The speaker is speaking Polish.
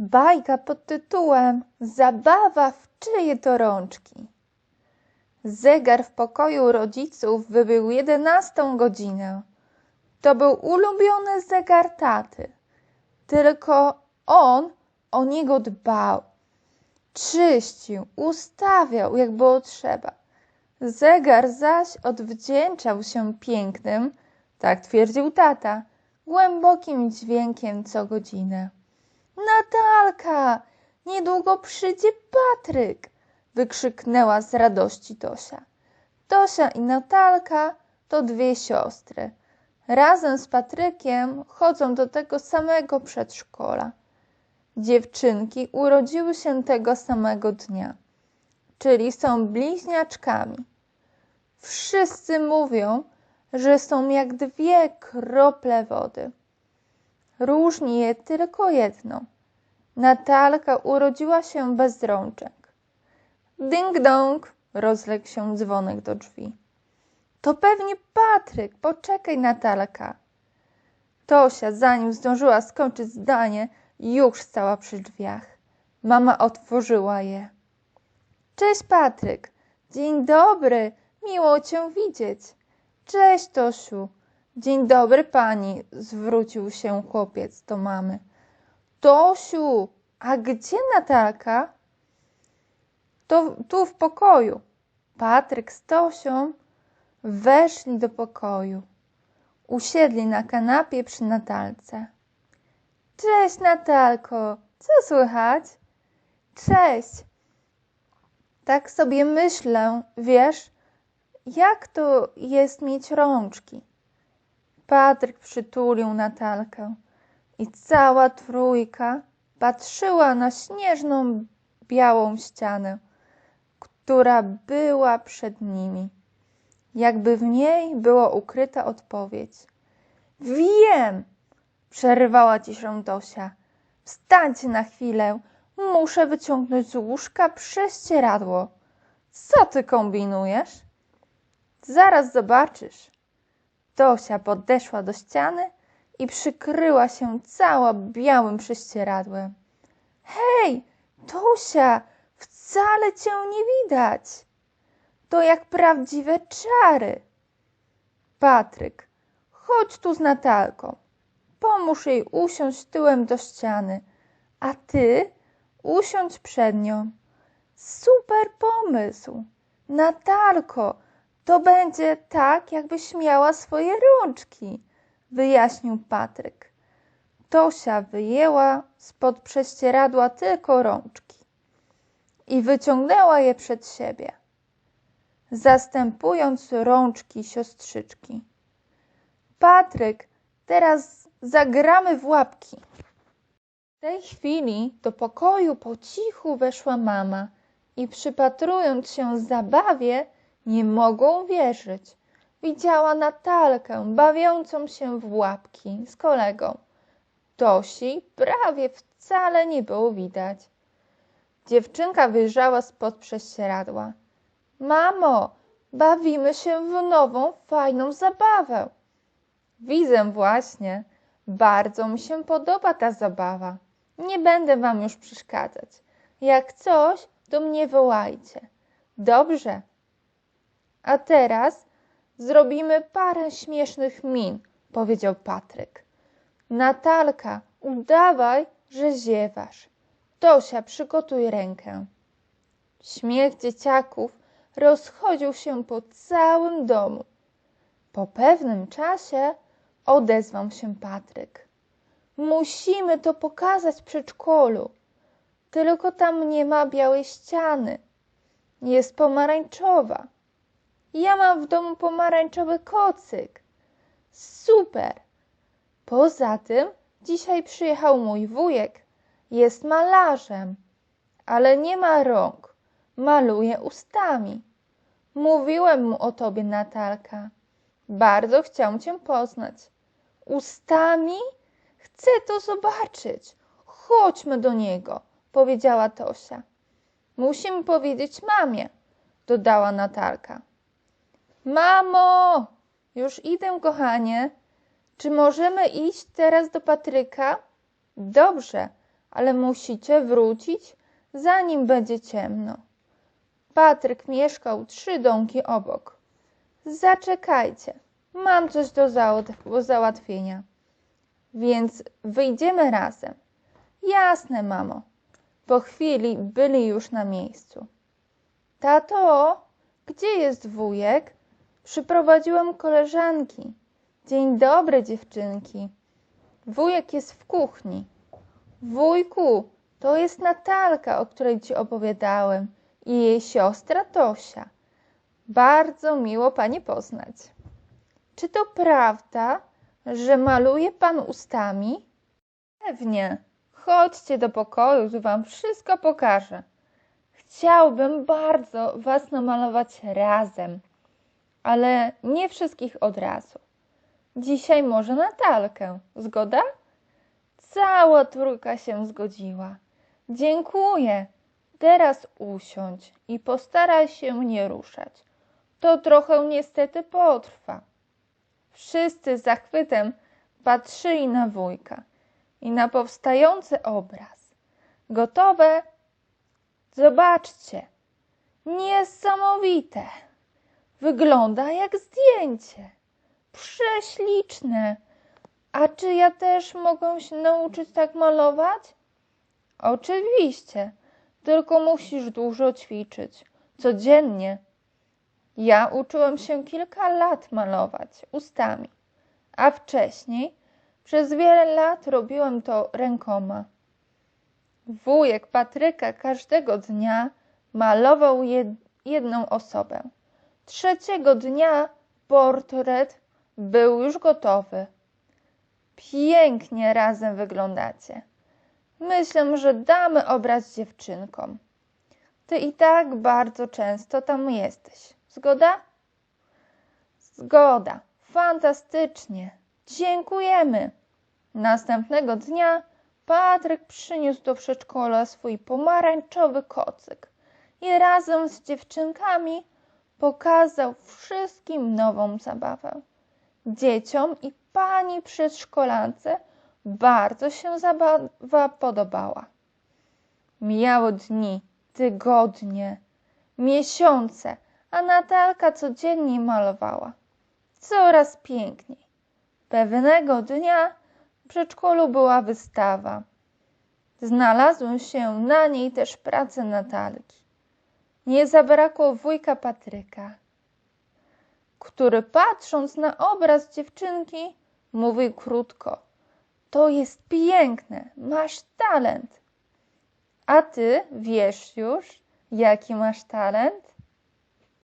Bajka pod tytułem Zabawa w czyje to rączki. Zegar w pokoju rodziców wybił jedenastą godzinę. To był ulubiony zegar taty. Tylko on o niego dbał. Czyścił, ustawiał, jak było trzeba. Zegar zaś odwdzięczał się pięknym, tak twierdził tata, głębokim dźwiękiem co godzinę. Natalka, niedługo przyjdzie Patryk! wykrzyknęła z radości Tosia. Tosia i Natalka to dwie siostry. Razem z Patrykiem chodzą do tego samego przedszkola. Dziewczynki urodziły się tego samego dnia, czyli są bliźniaczkami. Wszyscy mówią, że są jak dwie krople wody. Różni je tylko jedno. Natalka urodziła się bez rączek. Ding dong, rozległ się dzwonek do drzwi. To pewnie Patryk, poczekaj Natalka. Tosia, zanim zdążyła skończyć zdanie, już stała przy drzwiach. Mama otworzyła je. Cześć Patryk, dzień dobry, miło cię widzieć. Cześć Tosiu, dzień dobry pani, zwrócił się chłopiec do mamy. Tosiu, a gdzie Natalka? To tu w pokoju. Patryk z Tosią weszli do pokoju. Usiedli na kanapie przy Natalce. Cześć Natalko, co słychać? Cześć. Tak sobie myślę, wiesz, jak to jest mieć rączki. Patryk przytulił Natalkę i cała trójka patrzyła na śnieżną białą ścianę, która była przed nimi. Jakby w niej była ukryta odpowiedź. Wiem! Przerywała ciszę Dosia. Wstańcie na chwilę. Muszę wyciągnąć z łóżka prześcieradło. Co ty kombinujesz? Zaraz zobaczysz. Dosia podeszła do ściany i przykryła się cała białym prześcieradłem. Hej, Tosia, wcale cię nie widać. To jak prawdziwe czary. Patryk, chodź tu z Natalką. Pomóż jej usiąść tyłem do ściany, a ty usiądź przed nią. Super pomysł. Natalko, to będzie tak, jakbyś miała swoje rączki, wyjaśnił Patryk. Tosia wyjęła spod prześcieradła tylko rączki i wyciągnęła je przed siebie, zastępując rączki siostrzyczki. Patryk, teraz zagramy w łapki. W tej chwili do pokoju po cichu weszła mama i przypatrując się zabawie, nie mogą wierzyć. Widziała Natalkę bawiącą się w łapki z kolegą. Tosi prawie wcale nie było widać. Dziewczynka wyjrzała spod prześcieradła. Mamo, bawimy się w nową, fajną zabawę. Widzę właśnie. Bardzo mi się podoba ta zabawa. Nie będę wam już przeszkadzać. Jak coś, to mnie wołajcie. Dobrze. A teraz zrobimy parę śmiesznych min, powiedział Patryk. Natalka, udawaj, że ziewasz. Tosia, przygotuj rękę. Śmiech dzieciaków rozchodził się po całym domu. Po pewnym czasie odezwał się Patryk. Musimy to pokazać przedszkolu. Tylko tam nie ma białej ściany. Jest pomarańczowa. Ja mam w domu pomarańczowy kocyk. Super! Poza tym dzisiaj przyjechał mój wujek. Jest malarzem, ale nie ma rąk. Maluje ustami. Mówiłem mu o tobie, Natalka. Bardzo chciał cię poznać. Ustami? Chcę to zobaczyć. Chodźmy do niego, powiedziała Tosia. Musimy powiedzieć mamie, dodała Natalka. Mamo! Już idę, kochanie. Czy możemy iść teraz do Patryka? Dobrze, ale musicie wrócić, zanim będzie ciemno. Patryk mieszkał trzy domki obok. Zaczekajcie, mam coś do załat- załatwienia. Więc wyjdziemy razem. Jasne, mamo. Po chwili byli już na miejscu. Tato, gdzie jest wujek? Przyprowadziłem koleżanki. Dzień dobry, dziewczynki. Wujek jest w kuchni. Wujku, to jest Natalka, o której ci opowiadałem, i jej siostra Tosia. Bardzo miło pani poznać. Czy to prawda, że maluje pan ustami? Pewnie. Chodźcie do pokoju, tu wam wszystko pokażę. Chciałbym bardzo was namalować razem, ale nie wszystkich od razu. Dzisiaj może Natalkę. Zgoda? Cała trójka się zgodziła. Dziękuję. Teraz usiądź i postaraj się nie ruszać. To trochę niestety potrwa. Wszyscy z zachwytem patrzyli na wujka i na powstający obraz. Gotowe? Zobaczcie. Niesamowite. Wygląda jak zdjęcie. Prześliczne. A czy ja też mogę się nauczyć tak malować? Oczywiście, tylko musisz dużo ćwiczyć. Codziennie. Ja uczyłem się kilka lat malować ustami, a wcześniej przez wiele lat robiłem to rękoma. Wujek Patryka każdego dnia malował jed- jedną osobę. Trzeciego dnia portret był już gotowy. Pięknie razem wyglądacie. Myślę, że damy obraz dziewczynkom. Ty i tak bardzo często tam jesteś. Zgoda? Zgoda. Fantastycznie. Dziękujemy. Następnego dnia Patryk przyniósł do przedszkola swój pomarańczowy kocyk i razem z dziewczynkami pokazał wszystkim nową zabawę. Dzieciom i pani przedszkolance bardzo się zabawa podobała. Mijały dni, tygodnie, miesiące, a Natalka codziennie malowała. Coraz piękniej. Pewnego dnia w przedszkolu była wystawa. Znalazły się na niej też prace Natalki. Nie zabrakło wujka Patryka, który patrząc na obraz dziewczynki, mówił krótko: To jest piękne, masz talent. A ty wiesz już, jaki masz talent?